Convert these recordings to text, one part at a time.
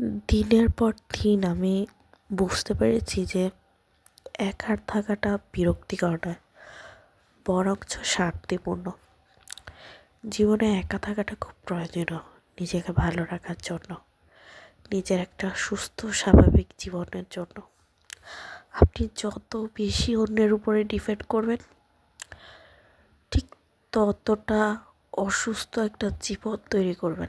দিনের পর দিন আমি বুঝতে পেরেছি যে একার থাকাটা বিরক্তিকর নয়, বরঞ্চ শান্তিপূর্ণ। জীবনে একা থাকাটা খুব প্রয়োজনীয় নিজেকে ভালো রাখার জন্য, নিজের একটা সুস্থ, স্বাভাবিক জীবনের জন্য। আপনি যত বেশি অন্যের উপরে ডিপেন্ড করবেন, ঠিক ততটা অসুস্থ একটা জীবন তৈরি করবেন।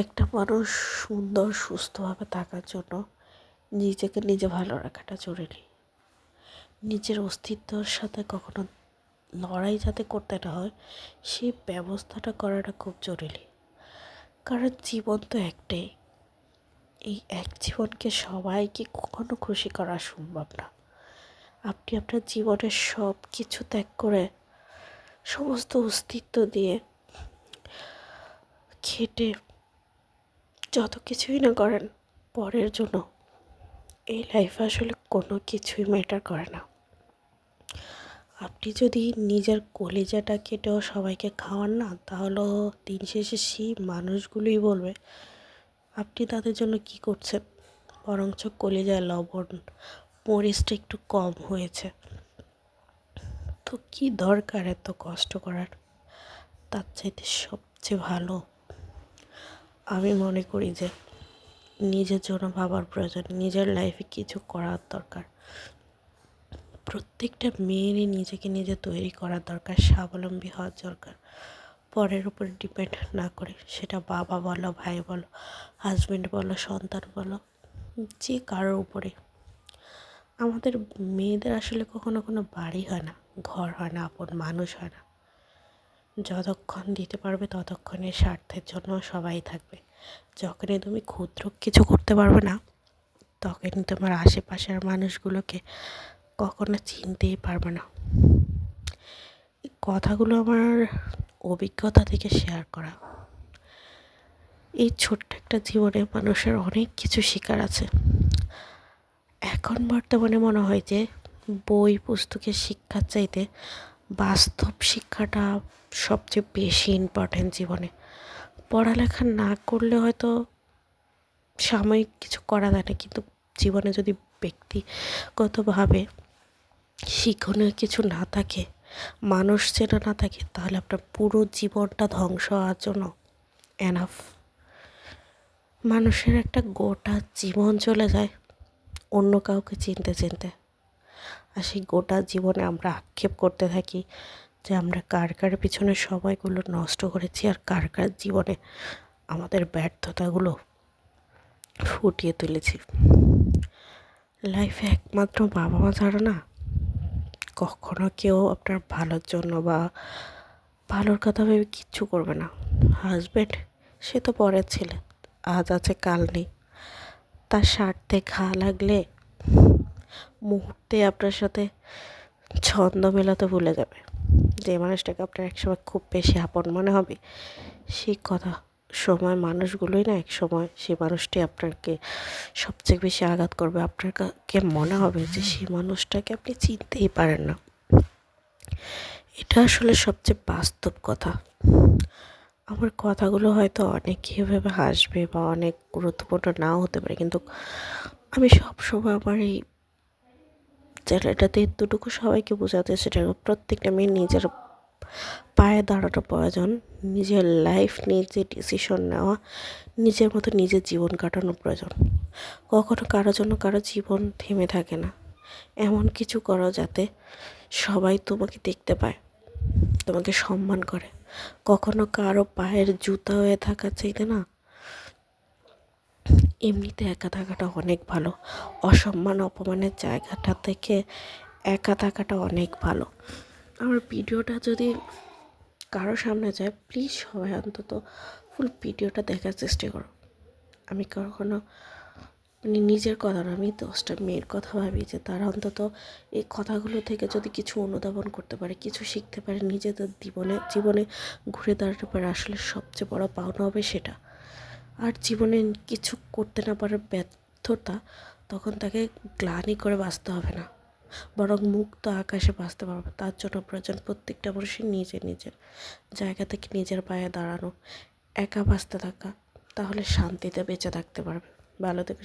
একটা মানুষ সুন্দর, সুস্থভাবে থাকার জন্য নিজেকে নিজে ভালো রাখাটা জরুরি। নিজের অস্তিত্বর সাথে কখনো লড়াই যাতে করতে না হয়, সেই ব্যবস্থাটা করাটা খুব জরুরি। কারণ জীবন তো একটাই। এই এক জীবনকে সবাইকে কখনো খুশি করা সম্ভব না। আপনি আপনার জীবনের সব কিছু ত্যাগ করে সমস্ত অস্তিত্ব দিয়ে খেটে যত কিছুই না করেন, পরের জন্য এই লাইফে আসলে কোনো কিছুই ম্যাটার করে না। আপনি যদি নিজের কলিজাটা কেটেও সবাইকে খাওয়ান না, তাহলে দিন শেষে সেই মানুষগুলোই বলবে, আপনি তাদের জন্য কি করছেন? বরঞ্চ কলিজায় লবণ, মরিচটা একটু কম হয়েছে। তো কি দরকার এত কষ্ট করার? তার চাইতে সবচেয়ে ভালো আমি মনে করি যে নিজের জন্য ভাবার প্রয়োজন, নিজের লাইফে কিছু করার দরকার। প্রত্যেকটা মেয়েরই নিজেকে নিজে তৈরি করার দরকার, স্বাবলম্বী হওয়ার দরকার। পরের উপর ডিপেন্ড না করে সেটা বাবা বলো, ভাই বলো হাজব্যান্ড বলো, সন্তান বলো, যে কারোর উপরে। আমাদের মেয়েদের আসলে কখনো কোনো বাড়ি হয় না, ঘর হয় না, আপন মানুষ হয় না। যতক্ষণ দিতে পারবে ততক্ষণের স্বার্থের জন্য সবাই থাকবে। যখনই তুমি ক্ষুদ্র কিছু করতে পারবে না, তখনই তোমার আশেপাশের মানুষগুলোকে কখনো চিনতেই পারবে না। কথাগুলো আমার অভিজ্ঞতা থেকে শেয়ার করা। এই ছোট্ট একটা জীবনে মানুষের অনেক কিছু শিকার আছে। এখন বর্তমানে মনে হয় যে বই, পুস্তকের শিক্ষার চাইতে বাস্তব শিক্ষাটা সবচেয়ে বেশি ইম্পর্ট্যান্ট জীবনে। পড়ালেখা না করলে হয়তো সাময়িক কিছু করা যায় না, কিন্তু জীবনে যদি ব্যক্তিগতভাবে শিক্ষণীয় কিছু না থাকে, মানুষ চেনা না থাকে, তাহলে আপনার পুরো জীবনটা ধ্বংস হওয়ার জন্য এনাফ মানুষের একটা গোটা জীবন চলে যায় অন্য কাউকে চিনতে চিনতে। আর সেই গোটা জীবনে আমরা আক্ষেপ করতে থাকি যে আমরা কার কার পিছনে সময়গুলো নষ্ট করেছি আর কার কার জীবনে আমাদের ব্যর্থতাগুলো ফুটিয়ে তুলেছি। লাইফে একমাত্র বাবা মা ছাড়া না কখনো কেউ আপনার ভালোর জন্য বা ভালোর কথা ভেবে কিচ্ছু করবে না। হাজব্যান্ড সে তো পরের ছেলে, আজ আছে, কাল নেই। তার স্বার্থে ঘা লাগলে মুহূর্তে আপনার সাথে ছন্দ মেলাতে ভুলে যাবে। যে মানুষটাকে আপনার একসময় খুব বেশি আপন মনে হবে, সেই কথা সময় মানুষগুলোই না এক সময় সেই মানুষটি আপনাকে সবচেয়ে বেশি আঘাত করবে। আপনাকে মনে হবে যে সেই মানুষটাকে আপনি চিনতেই পারেন না। এটা আসলে সবচেয়ে বাস্তব কথা। আমার কথাগুলো হয়তো অনেকে এভাবে হাসবে বা অনেক গুরুত্বপূর্ণ নাও হতে পারে, কিন্তু আমি সবসময় আমার এই চ্যানেলটাতে এতটুকু সবাইকে বোঝাতে সেটা প্রত্যেকটা মেয়ে নিজের পায়ে দাঁড়ানো প্রয়োজন। নিজের লাইফ নিজে ডিসিশন নেওয়া, নিজের মতো নিজের জীবন কাটানো প্রয়োজন। কখনো কারোর জন্য কারও জীবন থেমে থাকে না। এমন কিছু করো যাতে সবাই তোমাকে দেখতে পায়, তোমাকে সম্মান করে। কখনো কারও পায়ের জুতা হয়ে থাকা চাইতে না এমনিতে একা থাকাটা অনেক ভালো। অসম্মান, অপমানের জায়গাটা থেকে একা থাকাটা অনেক ভালো। আমার ভিডিওটা যদি কারও সামনে যায় প্লিজ সবাই অন্তত ফুল ভিডিওটা দেখার চেষ্টা করো। আমি কখনো মানে নিজের কথা না, আমি দশটা মেয়ের কথা ভাবি যে তারা অন্তত এই কথাগুলো থেকে যদি কিছু অনুধাবন করতে পারে, কিছু শিখতে পারে, নিজেদের জীবনে জীবনে ঘুরে দাঁড়াতে পারে, আসলে সবচেয়ে বড় পাওনা হবে সেটা। আর জীবনে কিছু করতে না পারার ব্যর্থতা তখন তাকে গ্লানি করে বাঁচতে হবে না। বরং মুক্ত আকাশে বাঁচতে পারবে। তার জন্য প্রয়োজন প্রত্যেকটা মানুষের নিজের নিজের জায়গা থেকে নিজের পায়ে দাঁড়ানো, একা বাঁচতে থাকা, তাহলে শান্তিতে বেঁচে থাকতে পারবে। ভালো দেখে